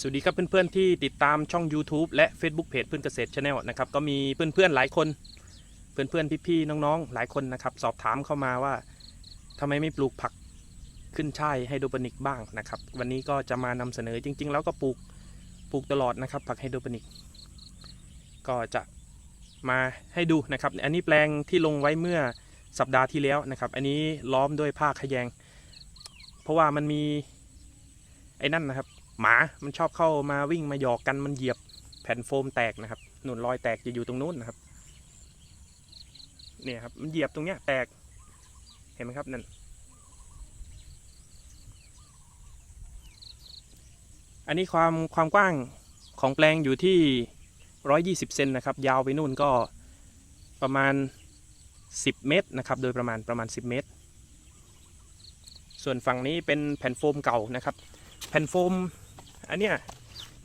สวัสดีครับเพื่อนๆที่ติดตามช่อง YouTube และ Facebook Page เพื่อนเกษตร Channel นะครับก็มีเพื่อนๆหลายคน เพื่อนๆพี่ๆน้องๆ หลายคนนะครับสอบถามเข้ามาว่าทำไมไม่ปลูกผักขึ้นช่ายไฮโดรปนิกบ้างนะครับ วันนี้ก็จะมานำเสนอจริง ๆ แล้วก็ปลูกปลูกตลอดนะครับ ผักไฮโดรปนิก ก็จะมาให้ดูนะครับ อันนี้แปลงที่ลงไว้เมื่อสัปดาห์ที่แล้วนะครับ อันนี้ล้อมด้วยผ้าขยง เพราะว่ามันมีไอ้นั่นนะครับ หมา มันชอบเข้ามาวิ่งมาหยอกกันมันเหยียบแผ่นโฟมแตกนะครับหนุนรอยแตกจะอยู่ตรงนู้นนะครับเนี่ยครับมันเหยียบตรงเนี้ยแตกเห็นไหมครับนั่นอันนี้ความความกว้างของแปลงอยู่ที่ 120 เซนนะครับ ยาวไปนู่นก็ประมาณ 10 เมตรนะครับ โดยประมาณประมาณ 10 เมตร ส่วนฝั่งนี้เป็นแผ่นโฟมเก่านะครับ แผ่นโฟม อันเนี้ย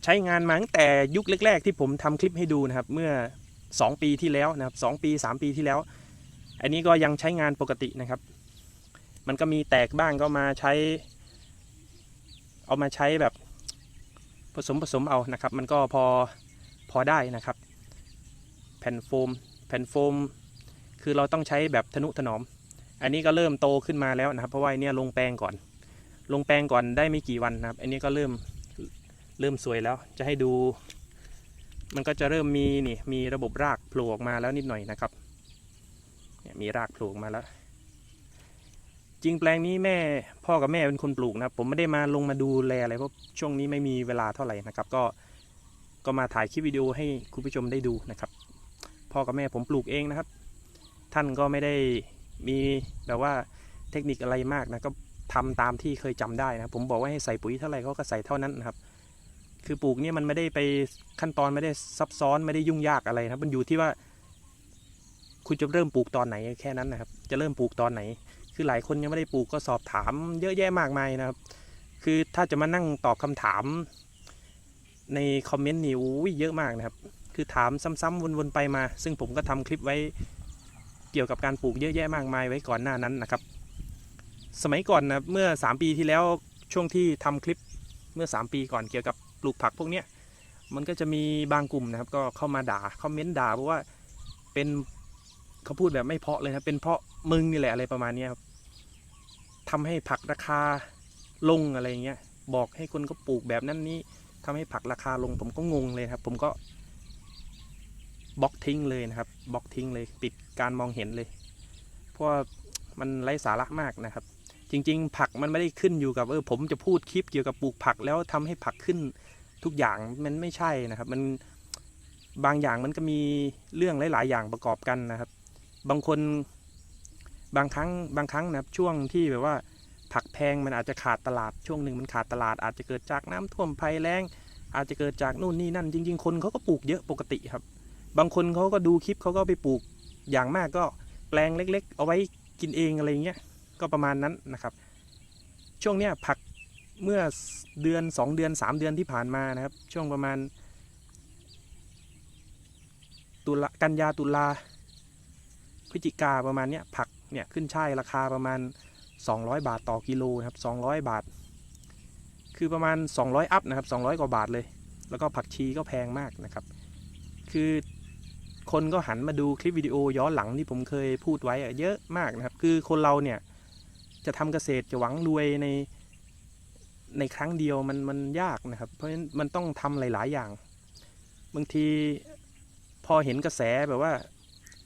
ใช้งานมาตั้งแต่ยุคแรก ๆ ที่ผมทำคลิปให้ดูนะครับ เมื่อ 2 ปีที่แล้วนะครับ2ปี 3 ปีที่แล้ว อันนี้ก็ยังใช้งานปกตินะครับ มันก็มีแตกบ้างก็มาใช้ เอามาใช้แบบผสมผสมเอานะครับ มันก็พอพอได้นะครับ แผ่นโฟม แผ่นโฟม คือเราต้องใช้แบบทนุถนอม อันนี้ก็เริ่มโตขึ้นมาแล้วนะครับ เพราะว่าเนี้ยลงแปลงก่อน ลงแปลงก่อนได้ไม่กี่วันนะครับ อันนี้ก็เริ่ม เริ่มสวยแล้ว จะให้ดู มันก็จะเริ่มมีนี่มีระบบรากโผล่ออกมาแล้วนิดหน่อยนะครับเนี่ยมีรากโผล่ออกมาแล้ว จริงแปลงนี้แม่พ่อกับแม่เป็นคนปลูกนะผมไม่ได้มาลงมาดูแลอะไรเพราะช่วงนี้ไม่มีเวลาเท่าไหร่นะครับ ก็ก็มาถ่ายคลิปวิดีโอให้คุณผู้ชมได้ดูนะครับ พ่อกับแม่ผมปลูกเองนะครับ ท่านก็ไม่ได้มีแบบว่าเทคนิคอะไรมากนะก็ทำตามที่เคยจำได้นะ ผมบอกว่าให้ใส่ปุ๋ยเท่าไหร่เขาก็ใส่เท่านั้นนะครับ คือปลูกเนี่ยมันไม่ได้ไปขั้นตอนไม่ได้ซับซ้อนไม่ได้ยุ่งยากอะไรนะครับ มันอยู่ที่ว่า คุณจะเริ่มปลูกตอนไหนแค่นั้นนะครับ จะเริ่มปลูกตอนไหน คือหลายคนยังไม่ได้ปลูกก็สอบถาม เยอะแยะมากมายนะครับ คือถ้าจะมานั่งตอบคำถาม ในคอมเมนต์นี่อุ้ยเยอะมากนะครับ คือถามซ้ำๆวนๆไปมา ซึ่งผมก็ทำคลิปไว้เกี่ยวกับการปลูกเยอะแยะมากมายไว้ก่อนหน้านั้นนะครับ สมัยก่อนนะเมื่อ 3 ปีที่แล้วช่วงที่ทำคลิปเมื่อ 3 ปีก่อนเกี่ยวกับ ปลูกผักพวกเนี้ยมันก็จะมีบางกลุ่มนะครับ ก็เข้ามาด่าคอมเมนต์ด่าเพราะว่าเป็นเขาพูดแบบไม่เพาะเลยนะเป็นเพราะมึงนี่แหละอะไรประมาณนี้ครับทำให้ผักราคาลงอะไรเงี้ยบอกให้คนก็ปลูกแบบนั้นนี้ทำให้ผักราคาลงผมก็งงเลยครับ ผมก็บล็อกทิ้งเลยนะครับบล็อกทิ้งเลย ปิดการมองเห็นเลย เพราะว่ามันไร้สาระมากนะครับ จริง ๆ ผักมันไม่ได้ขึ้นอยู่กับเออผมจะพูดคลิปเกี่ยวกับปลูกผักแล้วทำให้ผักขึ้น ทุกอย่างมันไม่ใช่นะครับ มันบางอย่างมันก็มีเรื่องหลาย ๆ อย่างประกอบกันนะครับ บางคนบางครั้งบางครั้งนะครับช่วงที่แบบว่าผักแพงมันอาจจะขาดตลาดช่วงหนึ่งมันขาดตลาด อาจจะเกิดจากน้ำท่วมภัยแล้ง อาจจะเกิดจากนู่นนี่นั่น จริง ๆ คนเขาก็ปลูกเยอะปกติครับ บางคนเขาก็ดูคลิปเขาก็ไปปลูกอย่างมากก็แปลงเล็ก ๆ เอาไว้กินเองอะไรเงี้ยก็ประมาณนั้นนะครับ ช่วงเนี้ยผัก เมื่อเดือน 2 เดือน 3 เดือนที่ผ่านมานะครับ ช่วงประมาณตุลากันยาตุลาพฤศจิกาประมาณเนี้ยผักเนี่ยขึ้นช่ายราคาประมาณ 200 บาทต่อกิโลนะครับ200 บาท คือประมาณ 200 อัพนะครับ 200 กว่าบาทเลย แล้วก็ผักชีก็แพงมากนะครับ คือคนก็หันมาดูคลิปวิดีโอย้อนหลังที่ผมเคยพูดไว้เยอะมากนะครับ คือคนเราเนี่ยจะทำเกษตรจะหวังรวยใน ในครั้งเดียวมันมันยากนะครับ เพราะฉะนั้นมันต้องทำหลาย ๆ อย่าง บางทีพอเห็นกระแสแบบว่า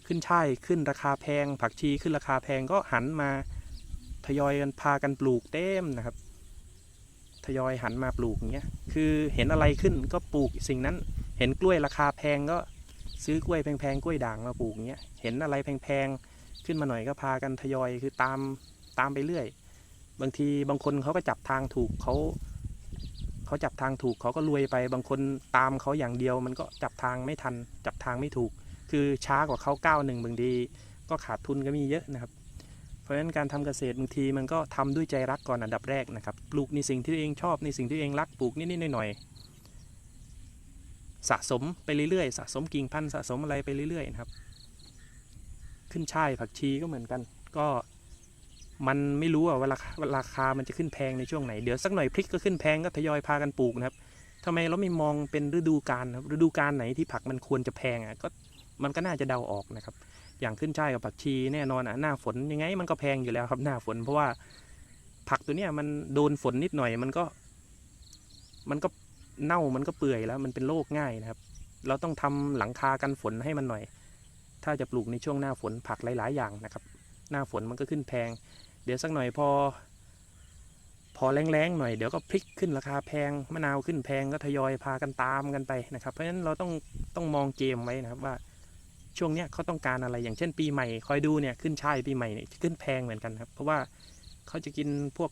ขึ้นช่ายขึ้นราคาแพง ผักชีขึ้นราคาแพงก็หันมาทยอยกันพากันปลูกเต็มนะครับ ทยอยหันมาปลูกอย่างเงี้ยคือเห็นอะไรขึ้นก็ปลูกสิ่งนั้น เห็นกล้วยราคาแพงก็ซื้อกล้วยแพงๆกล้วยด่างมาปลูกอย่างเงี้ยเห็นอะไรแพงๆขึ้นมาหน่อยก็พากันทยอยคือตามตามไปเรื่อย บางทีบางคนเขาก็จับทางถูกเขาเขาจับทางถูกเขาก็รวยไป บางคนตามเขาอย่างเดียว มันก็จับทางไม่ทัน จับทางไม่ถูก คือช้ากว่าเขาก้าวหนึ่งบางทีก็ขาดทุนก็มีเยอะนะครับ เพราะฉะนั้นการทำเกษตรบางทีมันก็ทำด้วยใจรักก่อนอันดับแรกนะครับปลูกในสิ่งที่ตัวเองชอบในสิ่งที่ตัวเองรักปลูกนิดๆหน่อยๆสะสมไปเรื่อยๆสะสมกิ่งพันธุ์สะสมอะไรไปเรื่อยๆนะครับ ขึ้นช่ายผักชีก็เหมือนกัน ก็ มันไม่รู้ว่าราคาราคามันจะขึ้นแพงในช่วงไหน เดี๋ยวสักหน่อยพริกก็ขึ้นแพงก็ทยอยพากันปลูกนะครับทำไมเราไม่มองเป็นฤดูกาลครับฤดูกาลไหนที่ผักมันควรจะแพงอะก็มันก็น่าจะเดาออกนะครับ อย่างขึ้นช่ายกับผักชีแน่นอนอะหน้าฝนยังไงมันก็แพงอยู่แล้วครับหน้าฝน เพราะว่าผักตัวเนี้ยมันโดนฝนนิดหน่อยมันก็ มันก็เน่ามันก็เปื่อยแล้ว มันเป็นโรคง่ายนะครับ เราต้องทำหลังคากันฝนให้มันหน่อย ถ้าจะปลูกในช่วงหน้าฝนผักหลาย ๆ อย่างนะครับ หน้าฝนมันก็ขึ้นแพง เดี๋ยวสักหน่อยพอ พอแรงๆหน่อยเดี๋ยวก็พลิกขึ้นราคาแพงมะนาวขึ้นแพงก็ทยอยพากันตามกันไปนะครับ เพราะฉะนั้นเราต้องต้องมองเกมไว้นะครับว่าช่วงเนี้ยเขาต้องการอะไรอย่างเช่นปีใหม่คอยดูเนี่ยขึ้นช่ายปีใหม่เนี่ยขึ้นแพงเหมือนกันครับ เพราะว่าเขาจะกินพวก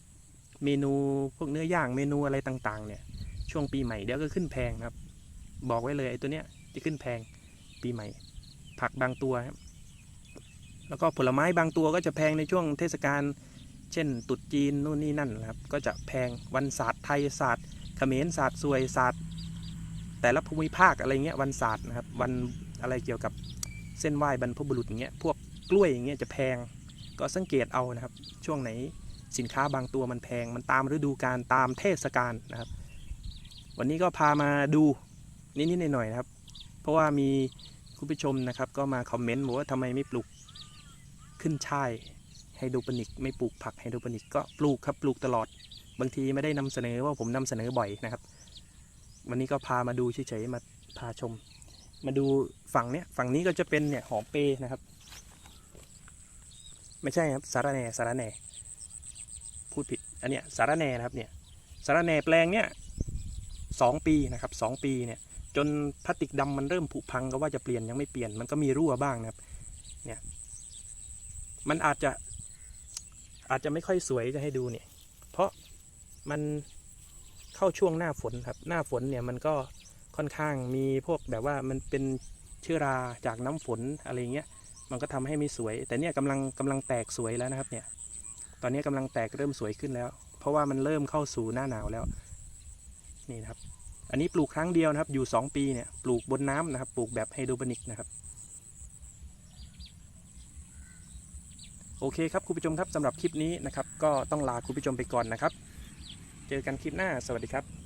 เมนูพวกเนื้อย่างเมนูอะไรต่างๆ เนี่ย ช่วงปีใหม่เดี๋ยวก็ขึ้นแพงครับ บอกไว้เลยไอ้ตัวเนี้ยจะขึ้นแพงปีใหม่ ผักบางตัวครับ แล้วก็ผลไม้บางตัวก็จะแพงในช่วงเทศกาลเช่นตรุษจีนนู่นนี่นั่นนะครับ ก็จะแพงวันศาสตร์ไทยศาสตร์เขมรศาสตร์สวยศาสตร์แต่ละภูมิภาคอะไรเงี้ยวันศาสตร์นะครับวันอะไรเกี่ยวกับเส้นไหว้บรรพบุรุษอย่างเงี้ยพวกกล้วยอย่างเงี้ยจะแพงก็สังเกตเอานะครับ ช่วงไหนสินค้าบางตัวมันแพงมันตามฤดูกาลตามเทศกาลนะครับ วันนี้ก็พามาดูนิดๆหน่อยๆนะครับ เพราะว่ามีคุณผู้ชมนะครับ ก็มาคอมเมนต์บอกว่าทำไมไม่ปลูก ขึ้นช่ายไฮโดรปนิก ไม่ปลูกผักไฮโดรปนิกก็ปลูกครับปลูกตลอด บางทีไม่ได้นำเสนอว่าผมนำเสนอบ่อยนะครับ วันนี้ก็พามาดูเฉยๆมาพาชม มาดูฝั่งเนี้ยฝั่งนี้ก็จะเป็นเนี่ยหอมเปย์นะครับ ไม่ใช่ครับสาระแหน่สาระแหน่พูดผิดอันเนี้ยสาระแหน่นะครับเนี่ยสาระแหน่แปลงเนี้ยสองปีนะครับสองปีเนี่ยจนพลาสติกดำมันเริ่มผุพังก็ว่าจะเปลี่ยนยังไม่เปลี่ยนมันก็มีรั่วบ้างนะครับเนี่ย มันอาจจะอาจจะไม่ค่อยสวยจะให้ดูเนี่ย เพราะมันเข้าช่วงหน้าฝนครับ หน้าฝนเนี่ยมันก็ค่อนข้างมีพวกแบบว่ามันเป็นเชื้อราจากน้ำฝนอะไรเงี้ย มันก็ทำให้ไม่สวย แต่เนี่ยกำลังกำลังแตกสวยแล้วนะครับเนี่ย ตอนนี้กำลังแตกเริ่มสวยขึ้นแล้ว เพราะว่ามันเริ่มเข้าสู่หน้าหนาวแล้ว นี่นะครับ อันนี้ปลูกครั้งเดียวนะครับ อยู่ 2 ปีเนี่ย ปลูกบนน้ำนะครับ ปลูกแบบไฮโดรโปนิกนะครับ โอเคครับคุณผู้ชมครับสำหรับคลิปนี้นะครับก็ต้องลาคุณผู้ชมไปก่อนนะครับ เจอกันคลิปหน้าสวัสดีครับ